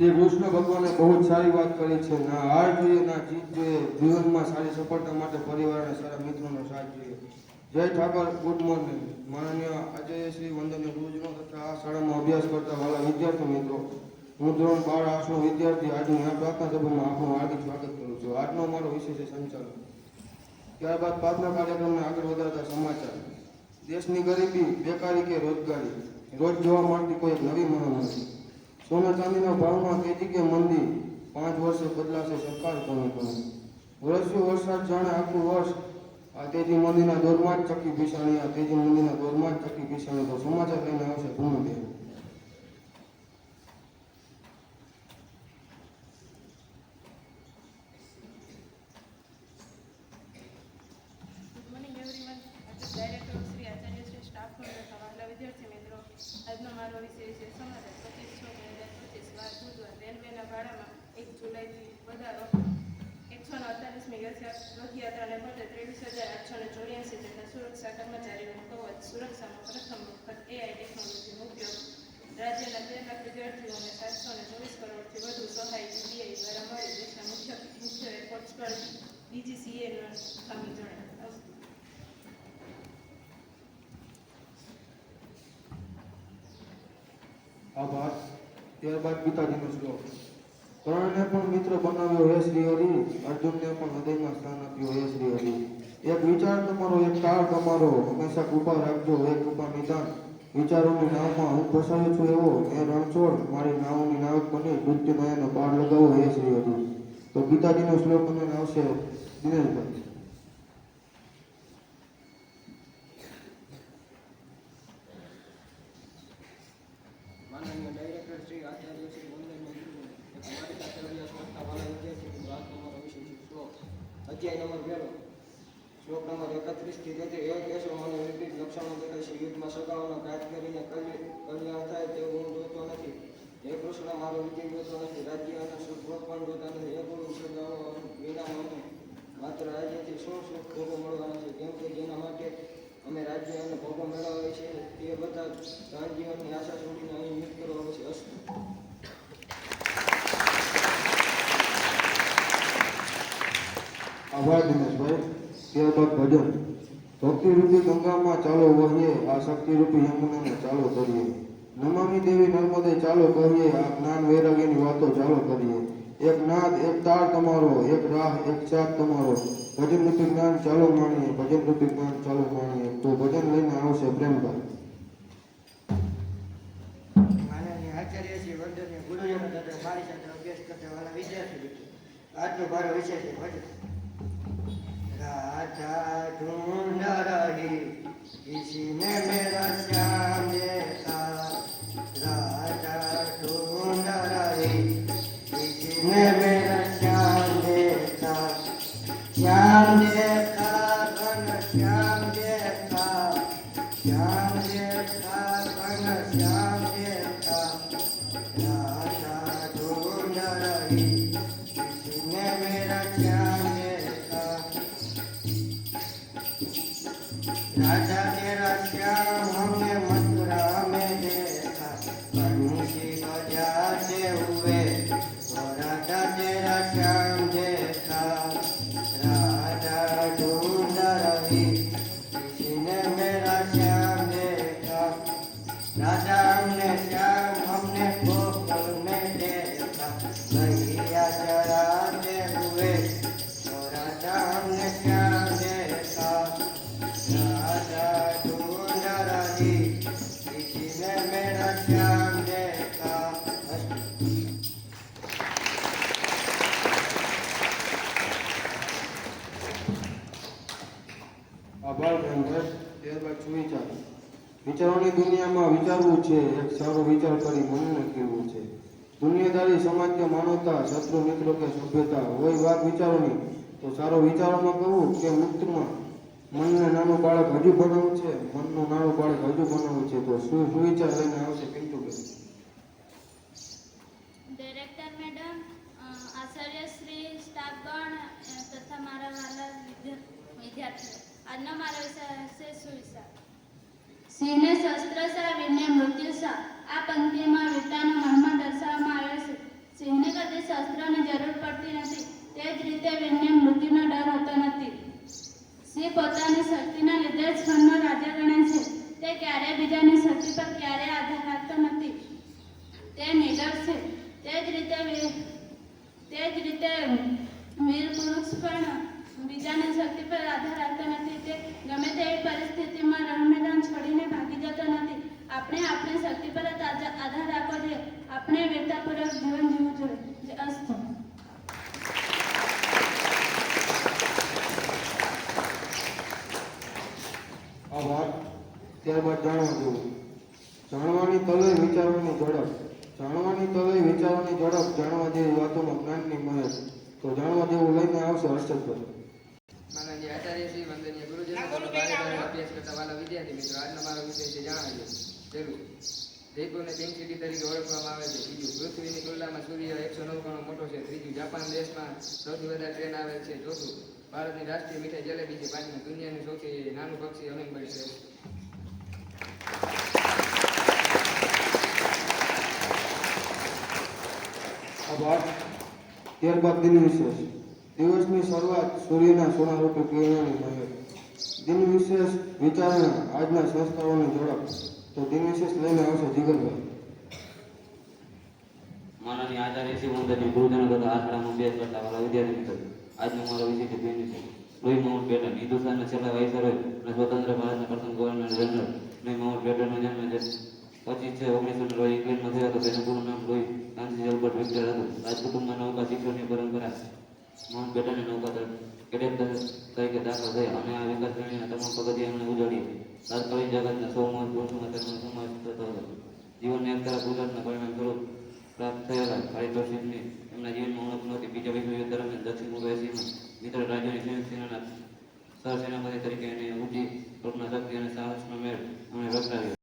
શ્રી કૃષ્ણ ભગવાને બહુ સારી વાત કરી છે. ના હાર જોઈએ, ના જીત જોઈએ. જીવનમાં સારી સફળતા માટે પરિવાર અને સારા મિત્રોનો સાથ જોઈએ. જય ઠાકર, ગુડ મોર્નિંગ. માનનીય આજે શ્રી વંદનીય ગુરુજીનો તથા આ શાળામાં અભ્યાસ કરતા વાલા વિદ્યાર્થી મિત્રો, હું ધોરણ બાર આઠનો વિદ્યાર્થી? આજની આ પ્રાર્થના સભામાં આપનું હાર્દિક સ્વાગત કરું છું. આજનો મારો વિષય છે સંચાલન ત્યારબાદ પ્રાર્થના કાર્યક્રમને આગળ વધારતા સમાચાર. દેશની ગરીબી, બેકારી કે રોજગારી? રોજ જોવા મળતી કોઈ નવી મહામારી. સોના ચાંદીના ભાવમાં તેજી કે મંદી, પાંચ વર્ષે બદલાશે સરકાર કોને કોને? વરસ્યો વરસાદ જાણે આખું વર્ષ આ તેજી મંદીના દોરમાં જ ચકી ભીસાણી આ તેજી મંદીના દોરમાં જ ચકી ભીસાણી તો સમાચાર લઈને આવશે વહાલા વિદ્યાર્થી આજનો મારો વિષય છે સમાજ પચીસ છ હજાર પચીસ વાર બુધવાર રેલવેના ભાડામાં વધુ સહાય સીબીઆઈ દ્વારા મળી દેશના મુખ્ય મુખ્ય એરપોર્ટ્સ આભાર. ત્યારબાદ પિતાજીનો શ્લોક. કર્ણને પણ મિત્ર બનાવ્યો હે શ્રી હરિ, અર્જુનને પણ હૃદયમાં સ્થાન આપ્યું હે શ્રી હરિ. એક વિચાર તમારો, એક કાળ તમારો, હંમેશા કૃપા રાખજો હે કૃપા નિદાન. વિચારોની નાવમાં હું ફસાયો છું એવો, એ રણછોડ મારી નાવની નાવક બની દુત્ય નયનો પાર લગાવો હે શ્રી હરિ. તો પિતાજીનો શ્લોક મને આવશે. દિનેશભાઈ માનનીય ડાયરેક્ટર શ્રી આચાર્ય શ્રી વંદનીય ગુરુ અમારી સાથે કરતા વિદ્યાર્થી છે શ્લોક. નંબર પહેલો શ્લોક નંબર એકત્રીસથી તેત્રીસ એવા મને વિપરીત લક્ષણો દેખાય છે. યુદ્ધમાં સગાઓનો ઘાત કરીને કલ્ય- કલ્યાણ થાય તે હું જોતો નથી. હે મારો વિજય જોતો નથી. રાજ્ય અને સુખ ભોગ પણ જોતા નથી. હે માત્ર રાજ્યથી શું સુખ ભોગો મળવાના છે? કેમ જેના માટે અમે રાજ્ય અને ભોગો મેળવીએ છીએ તે બધા રાજ્યની આશા છોડીને અહીં મિત્ર આવે છે અસ્તુ આભાર દિનેશભાઈ ત્યારબાદ ભજન. ભક્તિરૂપી ગંગામાં ચાલો વહીએ, આ શક્તિરૂપી યમુનાને ચાલો કરીએ. નમામી દેવી નર્મદે ચાલો કહીએ આ જ્ઞાન વૈરાગ્યની વાતો ચાલો કરીએ. એક નાદ, એક તાર તમારો, એક રાહ, એક ચાક તમારો. ભજન રૂપી જ્ઞાન ચાલો માણીએ ભજન રૂપી જ્ઞાન ચાલો માણીએ. તો ભજન લઈને આવશે પ્રેમભાઈ. આચાર્ય શ્રી વંદનીય ગુરુજનો મારી સાથે અભ્યાસ કરતા વાળા વિદ્યાર્થી આજનો મારો વિષય છે ભજન. da da do da da राजा तेरा श्याम हमने मथुरा में देखा। बंसी बजाते हुए राजा तेरा श्याम देखा। किसने मेरा श्याम देखा? राजा हमने श्याम, हमने देखा। मैया चराते हुए વિચારોની દુનિયામાં વિચારવું છે, એક સારો વિચાર કરી મનને કેવું છે. દુનિયાદારી, સમાજ કે માનવતા, શત્રુ, મિત્રો કે સભ્યતા, હોય વાત વિચારોની, તો સારો વિચારોમાં કહું કે મુક્તમાં મનને નાનું બાળક હજુ બનાવવું છે, મનનું નાનું બાળક હજુ બનાવવું છે, તો શું સુવિચાર લઈને આવશે વાલા વિદ્યાર્થીઓ, આજનો મારો વિષય હશે સુવિચાર. સિંહને શસ્ત્ર સાવીને મૃત્યુ સા, આ પંક્તિમાં વીરતાનો મહિમા દર્શાવવામાં આવ્યો છે. સિંહને કદી શસ્ત્રની જરૂર પડતી નથી, તે જ રીતે વિન્ય મૃત્યુનો ડર હોતો નથી. સિંહ પોતાની શક્તિના લીધે જ સ્વર્ણનો રાજા ગણે છે, તે ક્યારેય બીજાની શક્તિ પર ક્યારેય આધાર રાખતો નથી. તે નિડર છે. તે જ રીતે તે જ રીતે વીર પુરુષ પણ બીજાની શક્તિ પર આધાર રાખતો નથી. તે ગમે તેવી પરિસ્થિતિમાં રહે આપણે આપણી શક્તિ પર આધાર રાખવો જોઈએ. આપણે વીરતાપૂર્વક જીવન જીવવું જોઈએ. જે અસ્તુ. ત્યારબાદ જાણવા જેવું. જાણવાની તલય વિચારવાની ઝડપ. જાણવાની તલય વિચારવાની ઝડપ જાણવા જેવી વાતોમાં જ્ઞાનની મહેર. તો જાણવા જેવું લઈને આવશે હર્ષદભાઈ માનનીય આચાર્ય શ્રી વંદનીય ગુરુજી અભ્યાસ કરતા વાલા વિદ્યાર્થી મિત્રો આજનો મારો વિષય છે જણાવજો પેલું જયપુરને તરીકે ઓળખવામાં આવે છે. બીજું, પૃથ્વીની તુલનામાં સૂર્ય એકસો નવ ગણો મોટો છે. ત્રીજું, જાપાન દેશમાં સૌથી વધારે ટ્રેન આવે છે. ચોથું, ભારતની રાષ્ટ્રીય મીઠાઈ જલેબી છે. પાંચમું, દુનિયાનું સૌથી નાનું પક્ષી હમિંગબર્ડ છે. ત્યારબાદ દિન વિશેષ. દિવસની શરૂઆત સૂર્યના સોનારૂપી કિરણોની મહેર દિન વિશેષ વિચારણા આજના સંસ્થાઓની ઝડપ. તો વિશેષ લઈને આવશે જીગરભાઈ માનનીય આચાર્ય શ્રી વંદનીય ગુરુજનો તથા આશ્રમ અભ્યાસ કરતા વાળા વિદ્યાર્થી મિત્રો આજનો મારો વિષય છે બેન છે. લોહી માઉન્ટ બેટન હિન્દુસ્તાનના છેલ્લા વાઇસરોય અને સ્વતંત્ર ભારતના પ્રથમ ગવર્નર જનરલ લોહી માઉન્ટ બેટનનો જન્મ પચીસ છે, ઓગણીસો ને લોહી ઇંગ્લેન્ડમાં થયો હતો. તેનું પૂરું નામ લોહી ફ્રાન્સિસ એલ્બર્ટ વિક્ટર હતું. રાજકુટુંબમાં નૌકા શિક્ષણની પરંપરા માઉન્ટ બેટનની નૌકા તરીકે દાખલ થયા. અને આ વિકાસ શ્રેણીના તમામ પગથિયાને એમણે ઉજાડી તાત્કાલિક જગતના સૌ મહત્વપૂર્ણ તેમનો સમાવેશ થતો હતો. જીવનને એક ગુજરાતના પરિણામ સ્વરૂપ પ્રાપ્ત થયેલા પારિતોષિકની એમના જીવનમાં ઉણપ નહોતી. બીજા વિશ્વયુદ્ધ દરમિયાન દક્ષિણ પૂર્વ એશિયામાં મિત્ર રાજ્યોની સંયુક્ત સેનાના સહસેનાપતિ તરીકે એને ઊંચી કલ્પના શક્તિ અને સાહસનો મેળ એમણે વસાવ્યો